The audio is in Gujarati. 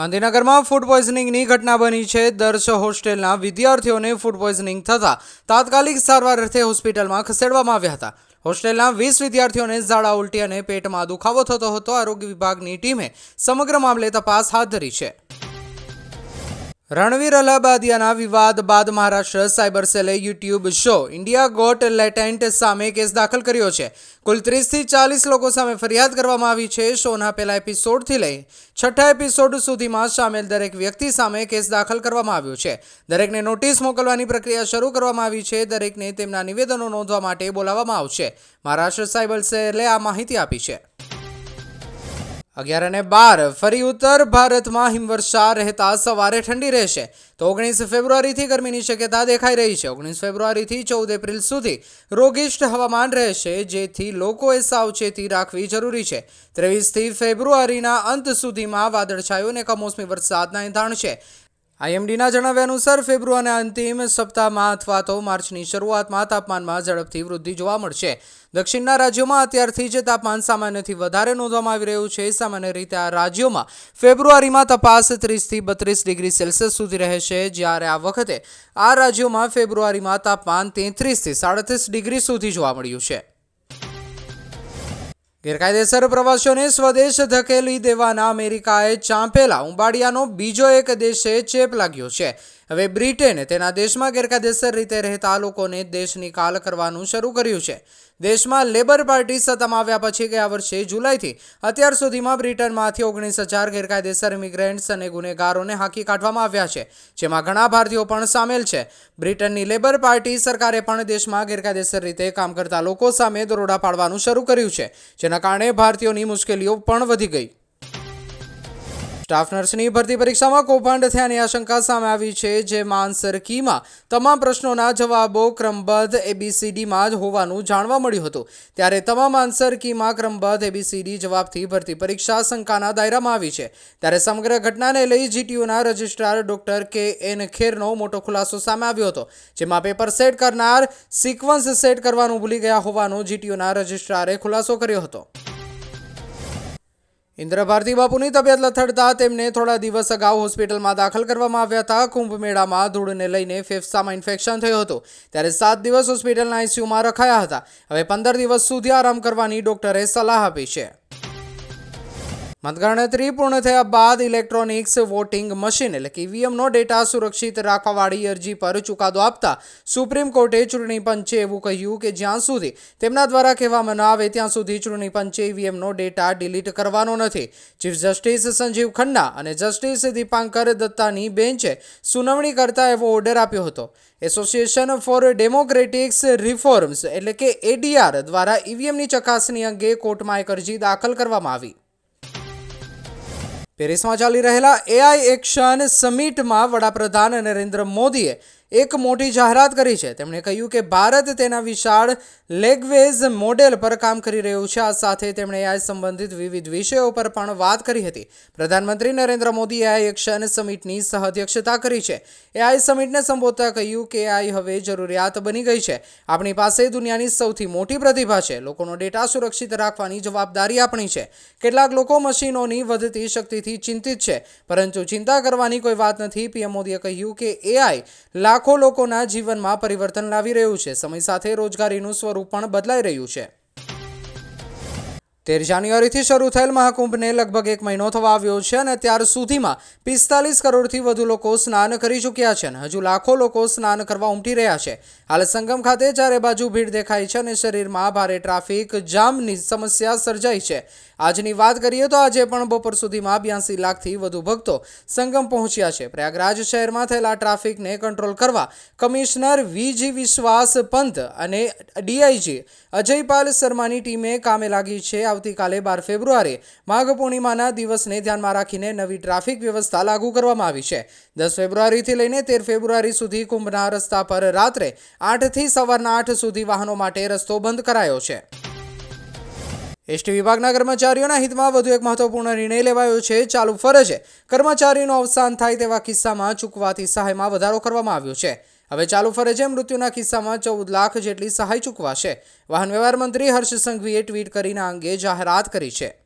ગાંધીનગરમાં ફૂડ પોઈઝનિંગની ઘટના બની છે. દર્શ હોસ્ટેલના વિદ્યાર્થીઓને ફૂડ પોઈઝનિંગ થતાં તાત્કાલિક સારવાર અર્થે હોસ્પિટલમાં ખસેડવામાં આવ્યા હતા. હોસ્ટેલના વીસ વિદ્યાર્થીઓને ઝાડા ઉલટી અને પેટમાં દુખાવો થતો હતો. આરોગ્ય વિભાગની ટીમે સમગ્ર મામલે તપાસ હાથ ધરી છે. રણવીર અલાહાબાદિયાના વિવાદ બાદ Maharashtra cyber સેલે YouTube show India got latent સામે કેસ દાખલ કર્યો છે. કુલ ત્રીસથી ચાલીસ લોકો સામે ફરિયાદ કરવામાં આવી છે. શોના પહેલા એપિસોડથી લઈ છઠ્ઠા એપિસોડ સુધીમાં સામેલ દરેક વ્યક્તિ સામે કેસ દાખલ કરવામાં આવ્યો છે. દરેકને નોટિસ મોકલવાની પ્રક્રિયા શરૂ કરવામાં આવી છે. દરેકને તેમના નિવેદનો નોંધવા માટે બોલાવવામાં આવશે. મહારાષ્ટ્ર સાયબર સેલે આ માહિતી આપી છે. અગિયાર અને બાર, ફરી ઉત્તર ભારતમાં હિમવર્ષા રહેતા સવારે ઠંડી રહેશે. તો ઓગણીસ ફેબ્રુઆરીથી ગરમીની શક્યતા દેખાઈ રહી છે. ઓગણીસ ફેબ્રુઆરીથી ચૌદ એપ્રિલ સુધી રોગિષ્ઠ હવામાન રહેશે, જેથી લોકોએ સાવચેતી રાખવી જરૂરી છે. ત્રેવીસથી ફેબ્રુઆરીના અંત સુધીમાં વાદળછાયું અને કમોસમી વરસાદના એંધાણ છે. આઈએમડીના જણાવ્યા અનુસાર ફેબ્રુઆરીના અંતિમ સપ્તાહમાં અથવા તો માર્ચની શરૂઆતમાં તાપમાનમાં ઝડપથી વૃદ્ધિ જોવા મળશે. દક્ષિણના રાજ્યોમાં અત્યારથી જ તાપમાન સામાન્યથી વધારે નોંધવામાં આવી રહ્યું છે. સામાન્ય રીતે આ રાજ્યોમાં ફેબ્રુઆરીમાં તપાસ ત્રીસથી બત્રીસ ડિગ્રી સેલ્સિયસ સુધી રહેશે. જ્યારે આ વખતે આ રાજ્યોમાં ફેબ્રુઆરીમાં તાપમાન તેત્રીસથી સાડત્રીસ ડિગ્રી સુધી જોવા મળ્યું છે. ગેરકાયદેસર પ્રવાસીઓને સ્વદેશ ધકેલી દેવાના અમેરિકાએ ચાંપેલા ઉંબાડિયાનો બીજો એક દેશે ચેપ લાગ્યો છે. હવે બ્રિટેને તેના દેશમાં ગેરકાયદેસર રીતે રહેતા લોકોને દેશની કાલ કરવાનું શરૂ કર્યું છે. દેશમાં લેબર પાર્ટી સત્તામાં આવ્યા પછી ગયા વર્ષે જુલાઈથી અત્યાર સુધીમાં બ્રિટનમાંથી ઓગણીસ હજાર ગેરકાયદેસર ઇમિગ્રન્ટ્સ અને ગુનેગારોને હાંકી કાઢવામાં આવ્યા છે, જેમાં ઘણા ભારતીયો પણ સામેલ છે. બ્રિટનની લેબર પાર્ટી સરકારે પણ દેશમાં ગેરકાયદેસર રીતે કામ કરતા લોકો સામે દરોડા પાડવાનું શરૂ કર્યું છે, જેના કારણે ભારતીયોની મુશ્કેલીઓ પણ વધી ગઈ. સ્ટાફ નર્સની ભરતી પરીક્ષામાં કૌભાંડ થયાની આશંકા સામે આવી છે, જેમાં આન્સર કીમાં તમામ પ્રશ્નોના જવાબો ક્રમબદ્ધ એબીસીડીમાં જ હોવાનું જાણવા મળ્યું હતું. ત્યારે તમામ આન્સર કીમાં ક્રમબદ્ધ એબીસીડી જવાબથી ભરતી પરીક્ષા શંકાના દાયરામાં આવી છે. ત્યારે સમગ્ર ઘટનાને લઈ જીટીયુના રજિસ્ટ્રાર ડોક્ટર કે એન ખેરનો મોટો ખુલાસો સામે આવ્યો હતો, જેમાં પેપર સેટ કરનાર સિક્વન્સ સેટ કરવાનું ભૂલી ગયા હોવાનો જીટીયુના રજિસ્ટ્રારે ખુલાસો કર્યો હતો. ઇન્દ્ર ભારતી બાપુની તબિયત લથડતા તેમને થોડા દિવસ અગાઉ હોસ્પિટલમાં દાખલ કરવામાં આવ્યા હતા. કુંભ મેળામાં ધૂળને લઈને ફેફસામાં ઇન્ફેક્શન થયું હતું. ત્યારે સાત દિવસ હોસ્પિટલના આઈસીયુમાં રખાયા હતા. હવે પંદર દિવસ સુધી આરામ કરવાની ડોક્ટરે સલાહ આપી છે. મતગણતરી પૂર્ણ થયા બાદ ઇલેક્ટ્રોનિક્સ વોટિંગ મશીન એટલે કે ઈવીએમનો ડેટા સુરક્ષિત રાખવાવાળી અરજી પર ચુકાદો આપતા સુપ્રીમ કોર્ટે ચૂંટણી પંચે એવું કહ્યું કે જ્યાં સુધી તેમના દ્વારા કહેવામાં ન આવે ત્યાં સુધી ચૂંટણી પંચે ઈવીએમનો ડેટા ડિલીટ કરવાનો નથી. ચીફ જસ્ટિસ સંજીવ ખન્ના અને જસ્ટિસ દીપાંકર દત્તાની બેન્ચે સુનાવણી કરતા એવો ઓર્ડર આપ્યો હતો. એસોસિએશન ફોર ડેમોક્રેટિક્સ રિફોર્મ્સ એટલે કે એડીઆર દ્વારા ઈવીએમની ચકાસણી અંગે કોર્ટમાં એક અરજી દાખલ કરવામાં આવી. પેરિસમાં ચાલી રહેલા એઆઈ એક્શન સમિટમાં વડાપ્રધાન નરેન્દ્ર મોદીએ એક મોટી જાહેરાત કરી છે. તેમણે કહ્યું કે ભારત તેના વિશાળ લેગવેઝ મોડેલ પર કામ કરી રહ્યું છે. આ સાથે તેમણે એઆઈ સંબંધિત વિવિધ વિષયો પર પણ વાત કરી હતી. પ્રધાનમંત્રી નરેન્દ્ર મોદી એઆઈ એક્શન સમિટની સહઅધ્યક્ષતા કરી છે. એઆઈ સમિટને સંબોધતા કહ્યું કે એઆઈ હવે જરૂરિયાત બની ગઈ છે. આપણી પાસે દુનિયાની સૌથી મોટી પ્રતિભા છે. લોકોનો ડેટા સુરક્ષિત રાખવાની જવાબદારી આપણી છે. કેટલાક લોકો મશીનોની વધતી શક્તિથી ચિંતિત છે. પરંતુ ચિંતા કરવાની કોઈ વાત નથી. પીએમ મોદીએ કહ્યું કે એઆઈ લાખો લોકોના જીવનમાં પરિવર્તન લાવી રહ્યું છે. સમય સાથે રોજગારીનું સ્વરૂપ પણ બદલાઈ રહ્યું છે. તેર જાન્યુઆરીથી શરૂ થયેલ મહાકુંભને લગભગ એક મહિનો થવા આવ્યો છે અને ત્યાર સુધીમાં પિસ્તાલીસ કરોડથી વધુ લોકો સ્નાન કરી ચૂક્યા છે અને હજુ લાખો લોકો સ્નાન કરવા ઉમટી રહ્યા છે. હાલ સંગમ ખાતે ચારે બાજુ ભીડ દેખાય છે અને શરીરમાં ભારે ટ્રાફિક જામની સમસ્યા સર્જાઈ છે. આજની વાત કરીએ તો આજે પણ બપોર સુધીમાં બ્યાસી લાખથી વધુ ભક્તો સંગમ પહોંચ્યા છે. પ્રયાગરાજ શહેરમાં થયેલા ટ્રાફિકને કંટ્રોલ કરવા કમિશનર વીજી વિશ્વાસ પંત અને ડીઆઈજી અજયપાલ શર્માની ટીમે કામે લાગી છે. આવતીકાલે બાર ફેબ્રુઆરી માઘ પૂર્ણિમાના દિવસને ધ્યાનમાં રાખીને નવી ટ્રાફિક વ્યવસ્થા લાગુ કરવામાં આવી છે. દસ ફેબ્રુઆરીથી લઈને તેર ફેબ્રુઆરી સુધી કુંભના રસ્તા પર રાત્રે આઠથી સવારના આઠ સુધી વાહનો માટે રસ્તો બંધ કરાયો છે. એસટી વિભાગના કર્મચારીઓના હિતમાં વધુ એક મહત્વપૂર્ણ નિર્ણય લેવાયો છે. ચાલુ ફરજે કર્મચારીનું અવસાન થાય તેવા કિસ્સામાં ચૂકવાતી સહાયમાં વધારો કરવામાં આવ્યો છે. હવે ચાલુ ફરજે મૃત્યુના કિસ્સામાં ચૌદ લાખ જેટલી સહાય ચૂકવાશે. વાહન વ્યવહાર મંત્રી હર્ષ સંઘવીએ ટ્વીટ કરીને આ અંગે જાહેરાત કરી છે.